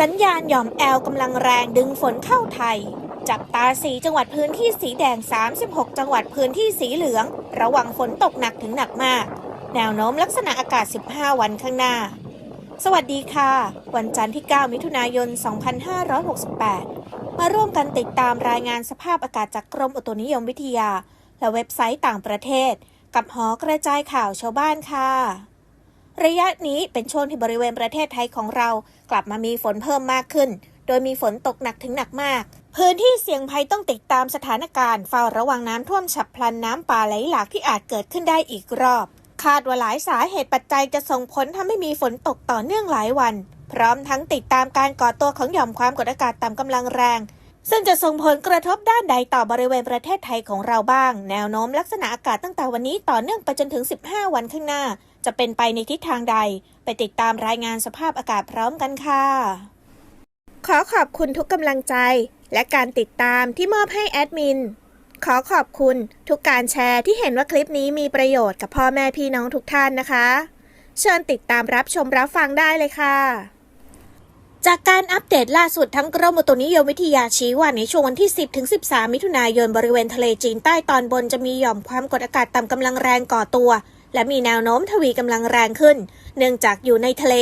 สัญญาณหย่อมแอลกำลังแรงดึงฝนเข้าไทย จับตาสีจังหวัดพื้นที่สีแดง 36 จังหวัดพื้นที่สีเหลือง ระวังฝนตกหนักถึงหนักมาก แนวโน้มลักษณะอากาศ 15 วันข้างหน้า สวัสดีค่ะ วันจันทร์ที่ 9 มิถุนายน 2568 มาร่วมกันติดตามรายงานสภาพอากาศจากกรมอุตุนิยมวิทยา และเว็บไซต์ต่างประเทศ กับหอกระจายข่าวชาวบ้านค่ะ ระยะนี้เป็นช่วงที่บริเวณประเทศไทยของเรา กลับมามีฝนเพิ่มมากขึ้น โดยมีฝนตกหนักถึงหนักมาก พื้นที่เสี่ยงภัยต้องติดตามสถานการณ์เฝ้าระวังน้ำท่วมฉับพลันน้ำป่าไหลหลากที่อาจเกิดขึ้นได้อีกรอบ คาดว่าหลายสาเหตุปัจจัยจะส่งผลทำให้มีฝนตกต่อเนื่องหลายวัน พร้อมทั้งติดตามการก่อตัวของหย่อมความกดอากาศต่ำกำลังแรง ซึ่งจะส่งผลกระทบด้านใดต่อบริเวณประเทศไทยของเราบ้าง แนวโน้มลักษณะอากาศตั้งแต่วันนี้ต่อเนื่องไปจนถึง 15 วันข้างหน้า จะเป็นไปในทิศทางใด ไปติดตามรายงานสภาพอากาศพร้อมกันค่ะ ขอขอบคุณทุกกำลังใจ และการติดตามที่มอบให้แอดมิน ขอขอบคุณทุกการแชร์ที่เห็นว่าคลิปนี้มีประโยชน์กับพ่อแม่พี่น้องทุกท่านนะคะ เชิญติดตามรับชมรับฟังได้เลยค่ะจากการอัปเดตล่าสุดทั้งกรมอุตุนิยมวิทยาชี้ว่าในช่วงวันที่ 10 ถึง 13 มิถุนายนบริเวณทะเลจีนใต้ตอนบนจะมีหย่อมความกดอากาศต่ำกำลังแรงก่อตัว และมีแนวโน้มทวีกำลังแรงขึ้น เนื่องจากอยู่ในทะเล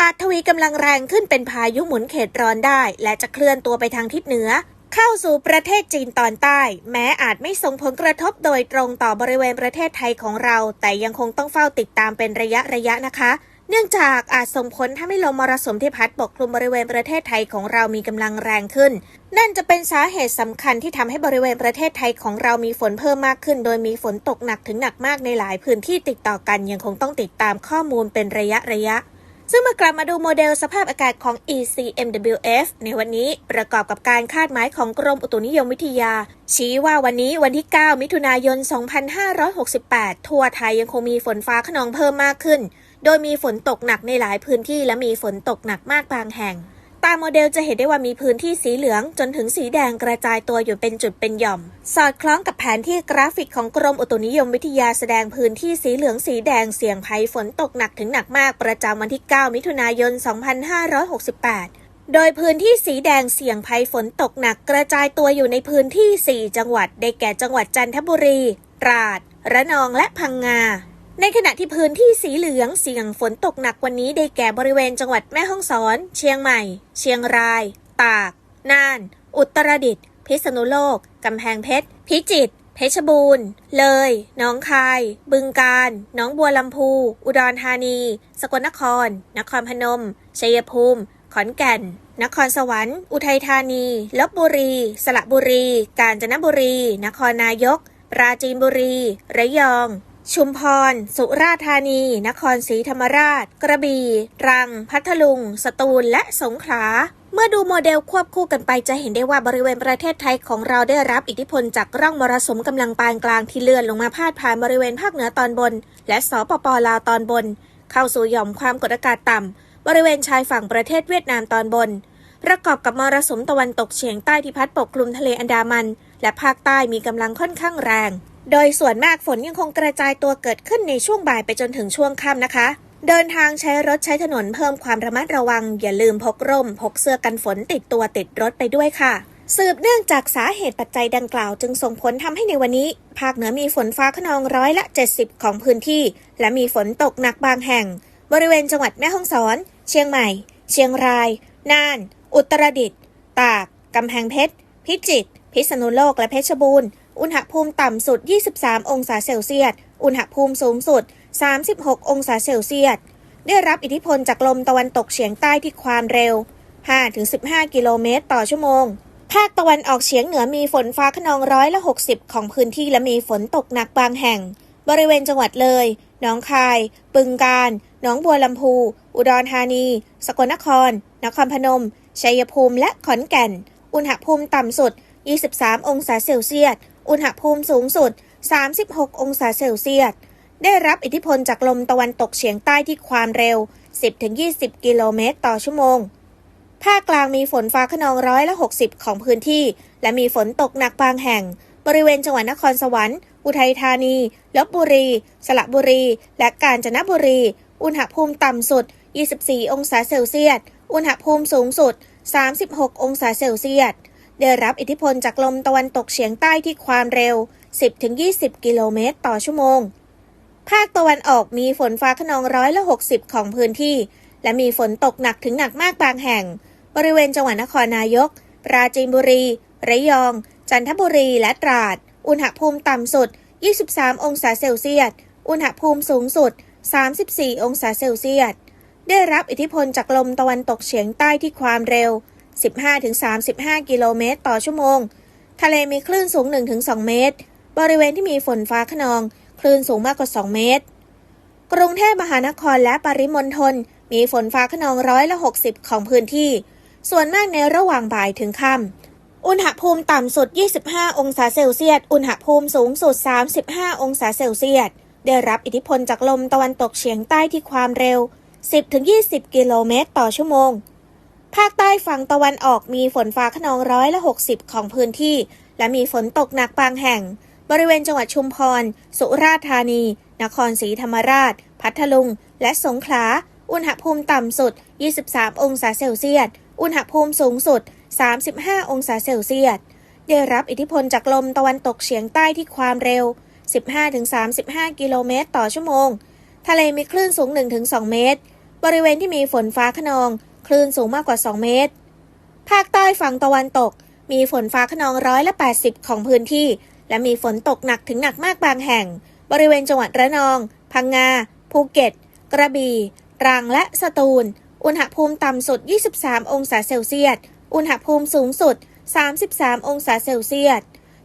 อาจทวีกำลังแรงขึ้นเป็นพายุหมุนเขตร้อนได้ และจะเคลื่อนตัวไปทางทิศเหนือ เข้าสู่ประเทศจีนตอนใต้ แม้อาจไม่ส่งผลกระทบโดยตรงต่อบริเวณประเทศไทยของเรา แต่ยังคงต้องเฝ้าติดตามเป็นระยะระยะนะคะ เนื่องจากอาจส่งผลทำให้ลมมรสุมที่พัดปกคลุมบริเวณประเทศไทยของเรามีกำลังแรงขึ้น นั่นจะเป็นสาเหตุสำคัญที่ทำให้บริเวณประเทศไทยของเรามีฝนเพิ่มมากขึ้น โดยมีฝนตกหนักถึงหนักมากในหลายพื้นที่ติดต่อกันยังคงต้องติดตามข้อมูลเป็นระยะระยะซึ่งเมื่อกลับมาดูโมเดลสภาพอากาศของ ECMWF ในวันนี้ประกอบกับการคาดหมายของกรมอุตุนิยมวิทยา ชี้ว่าวันนี้วันที่ 9 มิถุนายน 2568 ทั่วไทยยังคงมีฝนฟ้าขนองเพิ่มมากขึ้น โดยมีฝนตกหนักในหลายพื้นที่และมีฝนตกหนักมากบางแห่ง ตามโมเดลจะเห็นได้ว่ามีพื้นที่สีเหลืองจนถึงสีแดงกระจายตัวอยู่เป็นจุดเป็นหย่อม สอดคล้องกับแผนที่กราฟิกของกรมอุตุนิยมวิทยาแสดงพื้นที่สีเหลืองสีแดงเสี่ยงภัยฝนตกหนักถึงหนักมากประจำวันที่ 9 มิถุนายน 2568โดยพื้นที่สีแดงเสี่ยงภัยฝนตกหนักกระจายตัวอยู่ในพื้นที่ 4 จังหวัด ได้แก่จังหวัดจันทบุรี ตราด ระนองและพังงา ในขณะที่พื้นที่สีเหลืองเสี่ยงฝนตกหนักวันนี้ได้แก่บริเวณจังหวัดแม่ฮ่องสอน เชียงใหม่ เชียงราย ตาก น่าน อุตรดิตถ์ พิษณุโลก กำแพงเพชร พิจิตร เพชรบูรณ์ เลยหนองคาย บึงกาฬหนองบัวลำพู อุดรธานี สกลนคร นครพนม ชัยภูมิ ขอนแก่น นครสวรรค์ อุทัยธานี ลบบุรี สระบุรี กาญจนบุรี นครนายก ปราจีนบุรี ระยอง ชุมพร สุราษฎร์ธานี นครศรีธรรมราช กระบี่ ตรัง พัทลุง สตูล และสงขลาเมื่อดูโมเดลควบคู่กันไปจะเห็นได้ว่าบริเวณประเทศไทยของเราได้รับอิทธิพลจากร่องมรสุมกำลังปานกลางที่เลื่อนลงมาพาดผ่านบริเวณภาคเหนือตอนบน และสปปลาวตอนบน เข้าสู่หย่อมความกดอากาศต่ำบริเวณชายฝั่งประเทศเวียดนามตอนบน ประกอบกับมรสุมตะวันตกเฉียงใต้ที่พัดปกคลุมทะเลอันดามัน และภาคใต้มีกำลังค่อนข้างแรง โดยส่วนมากฝนยังคงกระจายตัวเกิดขึ้นในช่วงบ่ายไปจนถึงช่วงค่ำนะคะ เดินทางใช้รถใช้ถนนเพิ่มความระมัดระวัง อย่าลืมพกร่ม พกเสื้อกันฝนติดตัวติดรถไปด้วยค่ะ สืบเนื่องจากสาเหตุปัจจัยดังกล่าว จึงส่งผลทำให้ในวันนี้ ภาคเหนือมีฝนฟ้าขนองร้อยละ 70 ของพื้นที่ และมีฝนตกหนักบางแห่ง บริเวณจังหวัดแม่ฮ่องสอน เชียงใหม่ เชียงราย น่าน อุตรดิตถ์ตากกำแพงเพชร พิจิตร พิษณุโลก และเพชรบูรณ์ อุณหภูมิต่ำสุด 23 องศาเซลเซียส อุณหภูมิสูงสุด 36 องศาเซลเซียส ได้รับอิทธิพลจากลมตะวันตกเฉียงใต้ที่ความเร็ว 5-15 กิโลเมตรต่อชั่วโมง ภาคตะวันออกเฉียงเหนือมีฝนฟ้าขนองร้อยละ 60 ของพื้นที่และมีฝนตกหนักบางแห่ง บริเวณจังหวัดเลย หนองคาย ปึงกาฬหนองบัวลำพู อุดรธานี สกลนคร นครพนม ชัยภูมิ และขอนแก่น อุณหภูมิต่ำสุด 23 องศาเซลเซียส อุณหภูมิสูงสุด 36 องศาเซลเซียส ได้รับอิทธิพลจากลมตะวันตกเฉียงใต้ที่ความเร็ว 10-20 กิโลเมตรต่อชั่วโมง ภาคกลางมีฝนฟ้าขนองร้อยละ 60 ของพื้นที่ และมีฝนตกหนักบางแห่ง บริเวณจังหวัดนครสวรรค์ อุทัยธานี ลบบุรี สระบุรี และกาญจนบุรี อุณหภูมิต่ำสุด 24 องศาเซลเซียส อุณหภูมิสูงสุด 36 องศาเซลเซียส ได้รับอิทธิพลจากลมตะวันตกเฉียงใต้ที่ความเร็ว 10-20 กิโลเมตรต่อชั่วโมง ภาคตะวันออกมีฝนฟ้าขนองร้อยละ 60 ของพื้นที่ และมีฝนตกหนักถึงหนักมากบางแห่ง บริเวณจังหวัดนครนายก ปราจีนบุรี ระยอง จันทบุรี และตราด อุณหภูมิต่ำสุด 23 องศาเซลเซียส อุณหภูมิสูงสุด 34 องศาเซลเซียส ได้รับอิทธิพลจากลมตะวันตกเฉียงใต้ที่ความเร็ว 15-35 กิโลเมตรต่อชั่วโมง ทะเลมีคลื่นสูง 1-2 เมตร บริเวณที่มีฝนฟ้าขนอง คลื่นสูงมากกว่า 2 เมตร กรุงเทพมหานครและปริมณฑลมีฝนฟ้าขนองร้อยละ 60 ของพื้นที่ ส่วนมากในระหว่างบ่ายถึงค่ำ อุณหภูมิต่ำสุด 25 องศาเซลเซียส อุณหภูมิสูงสุด 35 องศาเซลเซียส ได้รับอิทธิพลจากลมตะวันตกเฉียงใต้ที่ความเร็ว 10-20 กิโลเมตรต่อชั่วโมง ภาคใต้ฝั่งตะวันออกมีฝนฟ้าขนองร้อยละ 60 ของพื้นที่ และมีฝนตกหนักบางแห่ง บริเวณจังหวัดชุมพร สุราษฎร์ธานี นครศรีธรรมราช พัทลุง และสงขลา อุณหภูมิต่ำสุด 23 องศาเซลเซียส อุณหภูมิสูงสุด 35 องศาเซลเซียส ได้รับอิทธิพลจากลมตะวันตกเฉียงใต้ที่ความเร็ว 15-35 กิโลเมตรต่อชั่วโมง ทะเลมีคลื่นสูง 1-2 เมตร บริเวณที่มีฝนฟ้าขนอง คลื่นสูงมากกว่า 2 เมตร ภาคใต้ฝั่งตะวันตก มีฝนฟ้าขนองร้อยละ 80 ของพื้นที่ และมีฝนตกหนักถึงหนักมากบางแห่ง บริเวณจังหวัดระนอง พังงา ภูเก็ต กระบี่ตรังและสตูล อุณหภูมิต่ำสุด 23 องศาเซลเซียส อุณหภูมิสูงสุด 33 องศาเซลเซียส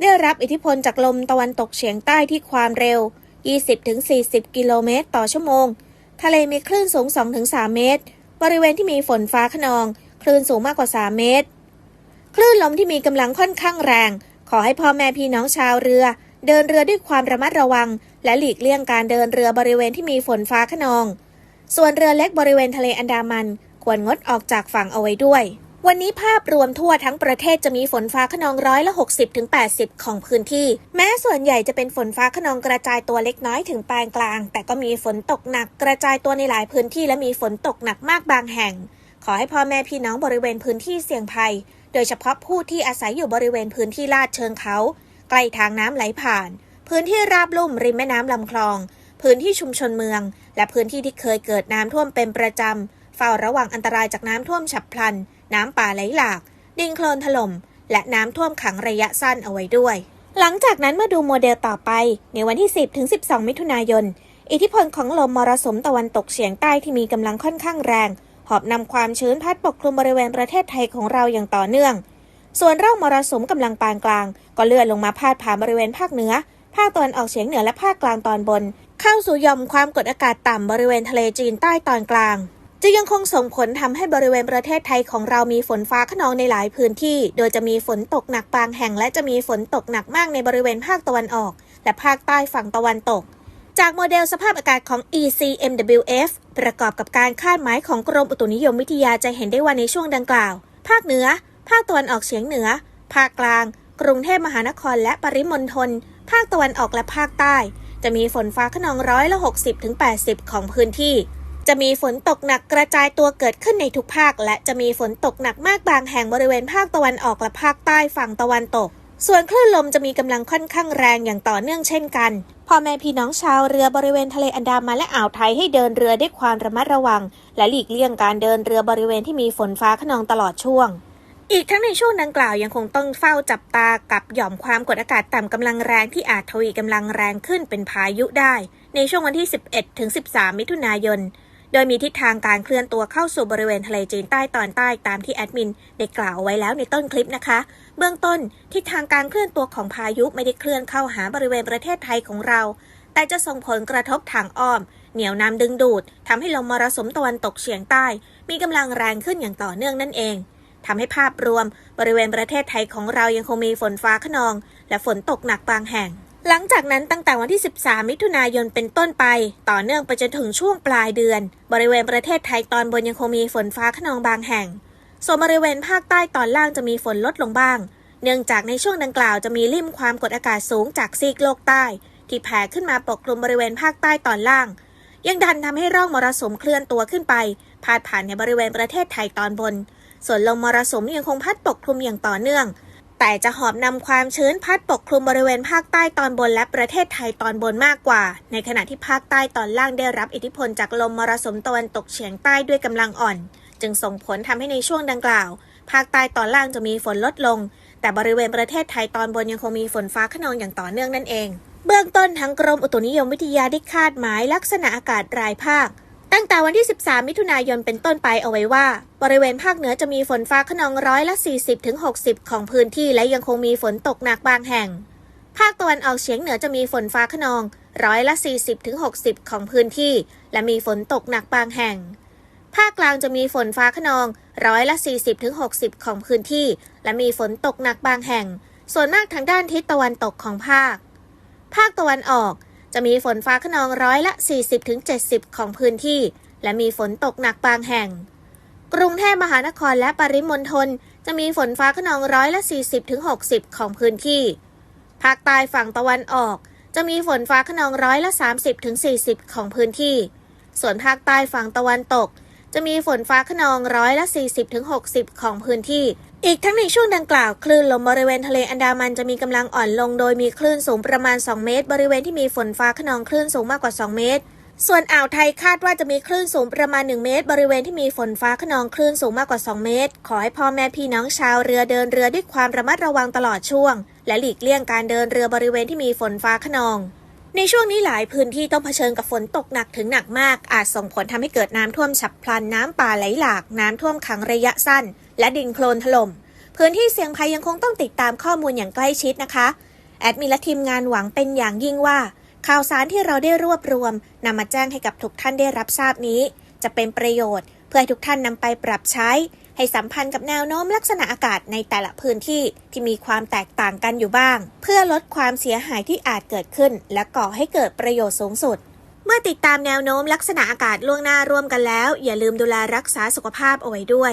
ได้รับอิทธิพลจากลมตะวันตกเฉียงใต้ที่ความเร็ว 20-40 กิโลเมตรต่อชั่วโมง ทะเลมีคลื่นสูง 2-3 เมตร บริเวณที่มีฝนฟ้าขนอง คลื่นสูงมากกว่า 3 เมตร คลื่นลมที่มีกำลังค่อนข้างแรง ขอให้พ่อแม่พี่น้องชาวเรือ เดินเรือด้วยความระมัดระวัง และหลีกเลี่ยงการเดินเรือบริเวณที่มีฝนฟ้าขนอง ส่วนเรือเล็กบริเวณทะเลอันดามัน ควรงดออกจากฝั่งเอาไว้ด้วย วันนี้ภาพรวมทั่วทั้งประเทศจะมีฝนฟ้าขนองร้อยละ 60ถึง80 ของพื้นที่ แม้ส่วนใหญ่จะเป็นฝนฟ้าขนองกระจายตัวเล็กน้อยถึงปานกลาง แต่ก็มีฝนตกหนักกระจายตัวในหลายพื้นที่และมีฝนตกหนักมากบางแห่ง ขอให้พ่อแม่พี่น้องบริเวณพื้นที่เสี่ยงภัย โดยเฉพาะผู้ที่อาศัยอยู่บริเวณพื้นที่ลาดเชิงเขา ใกล้ทางน้ำไหลผ่าน พื้นที่ราบลุ่มริมแม่น้ำลำคลอง พื้นที่ชุมชนเมือง และพื้นที่ที่เคยเกิดน้ำท่วมเป็นประจำเฝ้าระวังอันตรายจากน้ำท่วมฉับพลัน น้ำป่าไหลหลาก ดินโคลนถล่ม และน้ำท่วมขังระยะสั้นเอาไว้ด้วย หลังจากนั้นมาดูโมเดลต่อไป ในวันที่ 10 ถึง 12 มิถุนายน อิทธิพลของลมมรสุมตะวันตกเฉียงใต้ที่มีกำลังค่อนข้างแรง หอบนำความชื้นพัดปกคลุมบริเวณประเทศไทยของเราอย่างต่อเนื่อง ส่วนร่องมรสุมกำลังปานกลาง ก็เลื่อนลงมาพาดผ่านบริเวณภาคเหนือ ภาคตะวันออกเฉียงเหนือและภาคกลางตอนบน เข้าสู่ย่อมความกดอากาศต่ำบริเวณทะเลจีนใต้ตอนกลาง จะยังคงส่งผลทำให้บริเวณประเทศไทยของเรามีฝนฟ้าขนองในหลายพื้นที่ โดยจะมีฝนตกหนักบางแห่ง และจะมีฝนตกหนักมากในบริเวณภาคตะวันออก และภาคใต้ฝั่งตะวันตก จากโมเดลสภาพอากาศของ ECMWF ประกอบกับการคาดหมายของกรมอุตุนิยมวิทยาจะเห็นได้ว่าในช่วงดังกล่าว ภาคเหนือ ภาคตะวันออกเฉียงเหนือ ภาคกลาง กรุงเทพมหานครและปริมณฑล ภาคตะวันออกและภาคใต้ จะมีฝนฟ้าขนองร้อยละ 60-80 ของพื้นที่ จะมีฝนตกหนักกระจายตัวเกิดขึ้นในทุกภาค และจะมีฝนตกหนักมากบางแห่งบริเวณภาคตะวันออกและภาคใต้ฝั่งตะวันตก ส่วนคลื่นลมจะมีกำลังค่อนข้างแรงอย่างต่อเนื่องเช่นกันพ่อแม่พี่น้องชาวเรือบริเวณทะเลอันดามันและอ่าวไทยให้เดินเรือด้วยความระมัดระวัง และหลีกเลี่ยงการเดินเรือบริเวณที่มีฝนฟ้าขนองตลอดช่วง อีกทั้งในช่วงดังกล่าวยังคงต้องเฝ้าจับตากับหย่อมความกดอากาศต่ำกำลังแรงที่อาจทวีกำลังแรงขึ้นเป็นพายุได้ ในช่วงวันที่ 11ถึง13 มิถุนายน ดยมีทิศทางการเคลื่อนตัวเข้าสู่บริเวณทะเลจีนใต้ตอนใต้ตามที่แอดมินได้กล่าวไว้แล้วในต้นคลิปนะคะ เบื้องต้นทิศทางการเคลื่อนตัวของพายุไม่ได้เคลื่อนเข้าหาบริเวณประเทศไทยของเรา แต่จะส่งผลกระทบทางอ้อม เหนี่ยวนำดึงดูดทำให้ลมมรสุมตะวันตกเฉียงใต้ มีกำลังแรงขึ้นอย่างต่อเนื่องนั่นเองทำให้ภาพรวม บริเวณประเทศไทยของเรายังคงมีฝนฟ้าขนอง และฝนตกหนักบางแห่ง หลังจากนั้นตั้งแต่วันที่ 13 มิถุนายนเป็นต้นไป ต่อเนื่องไปจนถึงช่วงปลายเดือน บริเวณประเทศไทยตอนบนยังคงมีฝนฟ้าขนองบางแห่ง ส่วนบริเวณภาคใต้ตอนล่างจะมีฝนลดลงบ้าง เนื่องจากในช่วงดังกล่าวจะมีลิ่มความกดอากาศสูงจากซีกโลกใต้ ที่แผ่ขึ้นมาปกคลุมบริเวณภาคใต้ตอนล่าง ยังดันทำให้ร่องมรสุมเคลื่อนตัวขึ้นไปพาดผ่านในบริเวณประเทศไทยตอนบน ส่วนลมมรสุมยังคงพัดปกคลุมอย่างต่อเนื่อง แต่จะหอบนำความชื้นพัดปกคลุมบริเวณภาคใต้ตอนบนและประเทศไทยตอนบนมากกว่า ในขณะที่ภาคใต้ตอนล่างได้รับอิทธิพลจากลมมรสุมตะวันตกเฉียงใต้ด้วยกำลังอ่อน จึงส่งผลทำให้ในช่วงดังกล่าว ภาคใต้ตอนล่างจะมีฝนลดลง แต่บริเวณประเทศไทยตอนบนยังคงมีฝนฟ้าขนองอย่างต่อเนื่องนั่นเอง เบื้องต้นทั้งกรมอุตุนิยมวิทยาได้คาดหมายลักษณะอากาศรายภาค ตั้งแต่วันที่ 13 มิถุนายนเป็นต้นไปเอาไว้ว่า บริเวณภาคเหนือจะมีฝนฟ้าขนองร้อยละ 40-60 ของพื้นที่และยังคงมีฝนตกหนักบางแห่ง ภาคตะวันออกเฉียงเหนือจะมีฝนฟ้าขนองร้อยละ 40-60 ของพื้นที่ และมีฝนตกหนักบางแห่ง ภาคกลางจะมีฝนฟ้าขนองร้อยละ 40-60 ของพื้นที่ และมีฝนตกหนักบางแห่ง ส่วนมากทางด้านทิศตะวันตกของภาค ภาคตะวันออก จะมีฝนฟ้าขนองร้อยละ 40-70 ของพื้นที่ และมีฝนตกหนักบางแห่ง กรุงเทพมหานครและปริมณฑลจะมีฝนฟ้าขนองร้อยละ 40-60 ของพื้นที่ ภาคใต้ฝั่งตะวันออก จะมีฝนฟ้าขนองร้อยละ 30-40 ของพื้นที่ ส่วนภาคใต้ฝั่งตะวันตก จะมีฝนฟ้าขนองร้อยละ 40-60 ของพื้นที่ อีกทั้งในช่วงดังกล่าวคลื่นลมบริเวณทะเลอันดามันจะมีกำลังอ่อนลงโดยมีคลื่นสูงประมาณ 2 เมตร บริเวณที่มีฝนฟ้าขนองคลื่นสูงมากกว่า 2 เมตร ส่วนอ่าวไทยคาดว่าจะมีคลื่นสูงประมาณ 1 เมตร บริเวณที่มีฝนฟ้าขนองคลื่นสูงมากกว่า 2 เมตร ขอให้พ่อแม่พี่น้องชาวเรือเดินเรือด้วยความระมัดระวังตลอดช่วง และหลีกเลี่ยงการเดินเรือบริเวณที่มีฝนฟ้าขนองในช่วงนี้หลายพื้นที่ต้องเผชิญกับฝนตกหนักถึงหนักมาก อาจส่งผลทำให้เกิดน้ำท่วมฉับพลันน้ำป่าไหลหลาก น้ำท่วมขังระยะสั้น และดินโคลนถล่ม พื้นที่เสี่ยงภัยยังคงต้องติดตามข้อมูลอย่างใกล้ชิดนะคะ แอดมินและทีมงานหวังเป็นอย่างยิ่งว่า ข่าวสารที่เราได้รวบรวมนำมาแจ้งให้กับทุกท่านได้รับทราบนี้ จะเป็นประโยชน์ เพื่อให้ทุกท่านนำไปปรับใช้ ให้สัมพันธ์กับแนวโน้มลักษณะอากาศในแต่ละพื้นที่ที่มีความแตกต่างกันอยู่บ้าง เพื่อลดความเสียหายที่อาจเกิดขึ้น และก่อให้เกิดประโยชน์สูงสุดเมื่อติดตามแนวโน้มลักษณะอากาศล่วงหน้าร่วมกันแล้ว อย่าลืมดูแลรักษาสุขภาพเอาไว้ด้วย